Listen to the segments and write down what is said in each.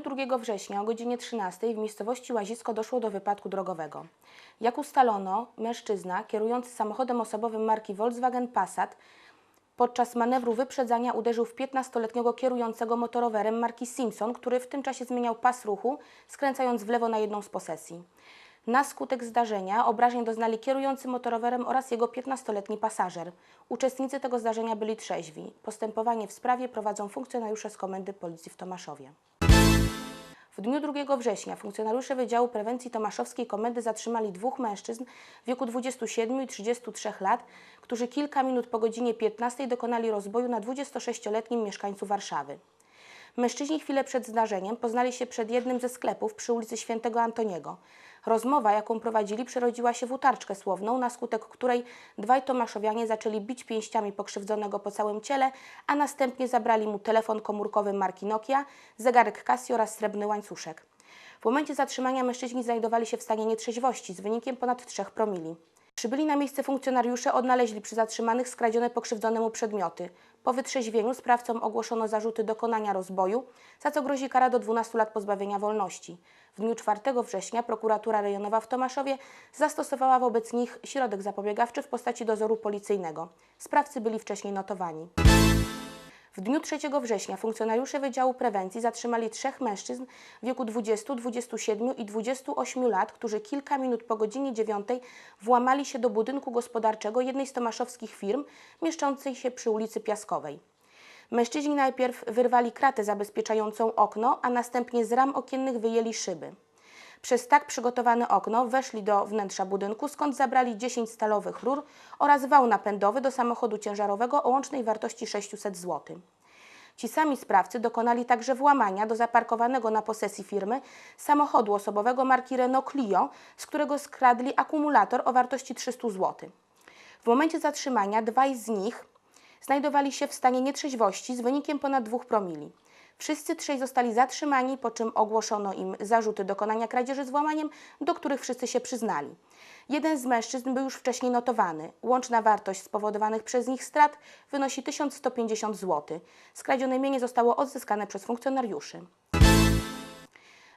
dniu 2 września o godzinie 13 w miejscowości Łazisko doszło do wypadku drogowego. Jak ustalono, mężczyzna kierujący samochodem osobowym marki Volkswagen Passat podczas manewru wyprzedzania uderzył w 15-letniego kierującego motorowerem marki Simpson, który w tym czasie zmieniał pas ruchu, skręcając w lewo na jedną z posesji. Na skutek zdarzenia obrażeń doznali kierujący motorowerem oraz jego 15-letni pasażer. Uczestnicy tego zdarzenia byli trzeźwi. Postępowanie w sprawie prowadzą funkcjonariusze z Komendy Policji w Tomaszowie. W dniu 2 września funkcjonariusze Wydziału Prewencji Tomaszowskiej Komendy zatrzymali dwóch mężczyzn w wieku 27 i 33 lat, którzy kilka minut po godzinie 15 dokonali rozboju na 26-letnim mieszkańcu Warszawy. Mężczyźni chwilę przed zdarzeniem poznali się przed jednym ze sklepów przy ulicy Świętego Antoniego. Rozmowa, jaką prowadzili, przerodziła się w utarczkę słowną, na skutek której dwaj tomaszowianie zaczęli bić pięściami pokrzywdzonego po całym ciele, a następnie zabrali mu telefon komórkowy marki Nokia, zegarek Casio oraz srebrny łańcuszek. W momencie zatrzymania mężczyźni znajdowali się w stanie nietrzeźwości z wynikiem ponad 3 promili. Przybyli na miejsce funkcjonariusze odnaleźli przy zatrzymanych skradzione pokrzywdzonemu przedmioty. Po wytrzeźwieniu sprawcom ogłoszono zarzuty dokonania rozboju, za co grozi kara do 12 lat pozbawienia wolności. W dniu 4 września prokuratura rejonowa w Tomaszowie zastosowała wobec nich środek zapobiegawczy w postaci dozoru policyjnego. Sprawcy byli wcześniej notowani. W dniu 3 września funkcjonariusze Wydziału Prewencji zatrzymali trzech mężczyzn w wieku 20, 27 i 28 lat, którzy kilka minut po godzinie 9 włamali się do budynku gospodarczego jednej z tomaszowskich firm mieszczącej się przy ulicy Piaskowej. Mężczyźni najpierw wyrwali kratę zabezpieczającą okno, a następnie z ram okiennych wyjęli szyby. Przez tak przygotowane okno weszli do wnętrza budynku, skąd zabrali 10 stalowych rur oraz wał napędowy do samochodu ciężarowego o łącznej wartości 600 zł. Ci sami sprawcy dokonali także włamania do zaparkowanego na posesji firmy samochodu osobowego marki Renault Clio, z którego skradli akumulator o wartości 300 zł. W momencie zatrzymania dwaj z nich znajdowali się w stanie nietrzeźwości z wynikiem ponad 2 promili. Wszyscy trzej zostali zatrzymani, po czym ogłoszono im zarzuty dokonania kradzieży z włamaniem, do których wszyscy się przyznali. Jeden z mężczyzn był już wcześniej notowany. Łączna wartość spowodowanych przez nich strat wynosi 1150 zł. Skradzione mienie zostało odzyskane przez funkcjonariuszy.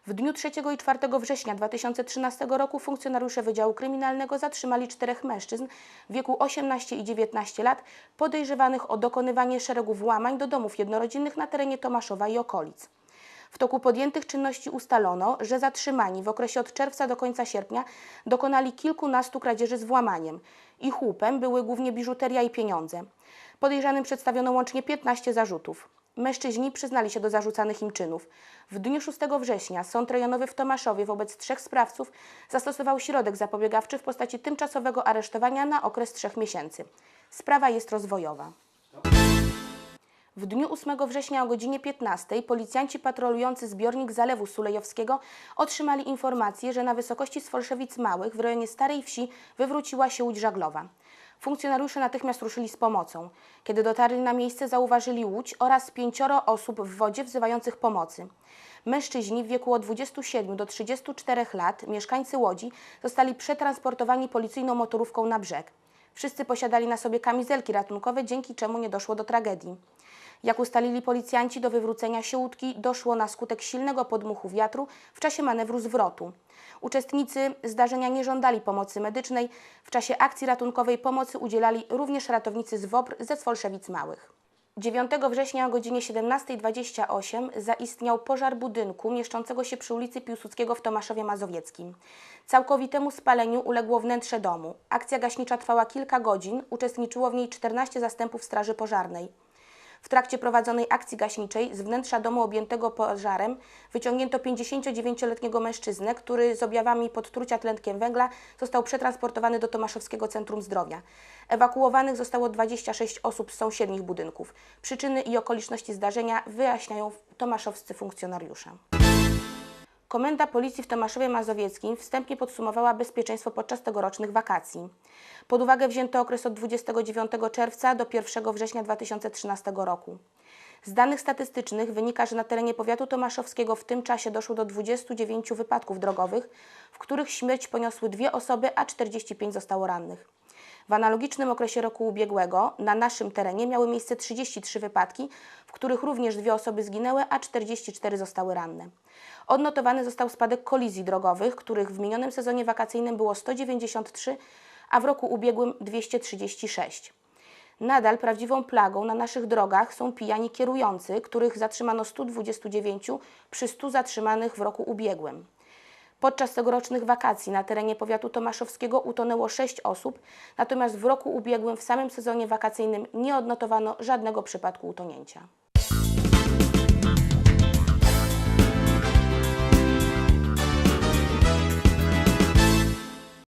W dniu 3 i 4 września 2013 roku funkcjonariusze Wydziału Kryminalnego zatrzymali czterech mężczyzn w wieku 18 i 19 lat podejrzewanych o dokonywanie szeregu włamań do domów jednorodzinnych na terenie Tomaszowa i okolic. W toku podjętych czynności ustalono, że zatrzymani w okresie od czerwca do końca sierpnia dokonali kilkunastu kradzieży z włamaniem. Ich łupem były głównie biżuteria i pieniądze. Podejrzanym przedstawiono łącznie 15 zarzutów. Mężczyźni przyznali się do zarzucanych im czynów. W dniu 6 września Sąd Rejonowy w Tomaszowie wobec trzech sprawców zastosował środek zapobiegawczy w postaci tymczasowego aresztowania na okres trzech miesięcy. Sprawa jest rozwojowa. W dniu 8 września o godzinie 15 policjanci patrolujący zbiornik Zalewu Sulejowskiego otrzymali informację, że na wysokości Sfolszewic Małych w rejonie Starej Wsi wywróciła się łódź żaglowa. Funkcjonariusze natychmiast ruszyli z pomocą. Kiedy dotarli na miejsce, zauważyli łódź oraz pięcioro osób w wodzie wzywających pomocy. Mężczyźni w wieku od 27 do 34 lat, mieszkańcy Łodzi, zostali przetransportowani policyjną motorówką na brzeg. Wszyscy posiadali na sobie kamizelki ratunkowe, dzięki czemu nie doszło do tragedii. Jak ustalili policjanci, do wywrócenia się doszło na skutek silnego podmuchu wiatru w czasie manewru zwrotu. Uczestnicy zdarzenia nie żądali pomocy medycznej. W czasie akcji ratunkowej pomocy udzielali również ratownicy z WOPR ze Sfolszewic Małych. 9 września o godzinie 17.28 zaistniał pożar budynku mieszczącego się przy ulicy Piłsudskiego w Tomaszowie Mazowieckim. Całkowitemu spaleniu uległo wnętrze domu. Akcja gaśnicza trwała kilka godzin, uczestniczyło w niej 14 zastępów straży pożarnej. W trakcie prowadzonej akcji gaśniczej z wnętrza domu objętego pożarem wyciągnięto 59-letniego mężczyznę, który z objawami podtrucia tlenkiem węgla został przetransportowany do Tomaszowskiego Centrum Zdrowia. Ewakuowanych zostało 26 osób z sąsiednich budynków. Przyczyny i okoliczności zdarzenia wyjaśniają tomaszowscy funkcjonariusze. Komenda Policji w Tomaszowie Mazowieckim wstępnie podsumowała bezpieczeństwo podczas tegorocznych wakacji. Pod uwagę wzięto okres od 29 czerwca do 1 września 2013 roku. Z danych statystycznych wynika, że na terenie powiatu tomaszowskiego w tym czasie doszło do 29 wypadków drogowych, w których śmierć poniosły dwie osoby, a 45 zostało rannych. W analogicznym okresie roku ubiegłego na naszym terenie miały miejsce 33 wypadki, w których również dwie osoby zginęły, a 44 zostały ranne. Odnotowany został spadek kolizji drogowych, których w minionym sezonie wakacyjnym było 193, a w roku ubiegłym 236. Nadal prawdziwą plagą na naszych drogach są pijani kierujący, których zatrzymano 129 przy 100 zatrzymanych w roku ubiegłym. Podczas tegorocznych wakacji na terenie powiatu tomaszowskiego utonęło 6 osób, natomiast w roku ubiegłym w samym sezonie wakacyjnym nie odnotowano żadnego przypadku utonięcia.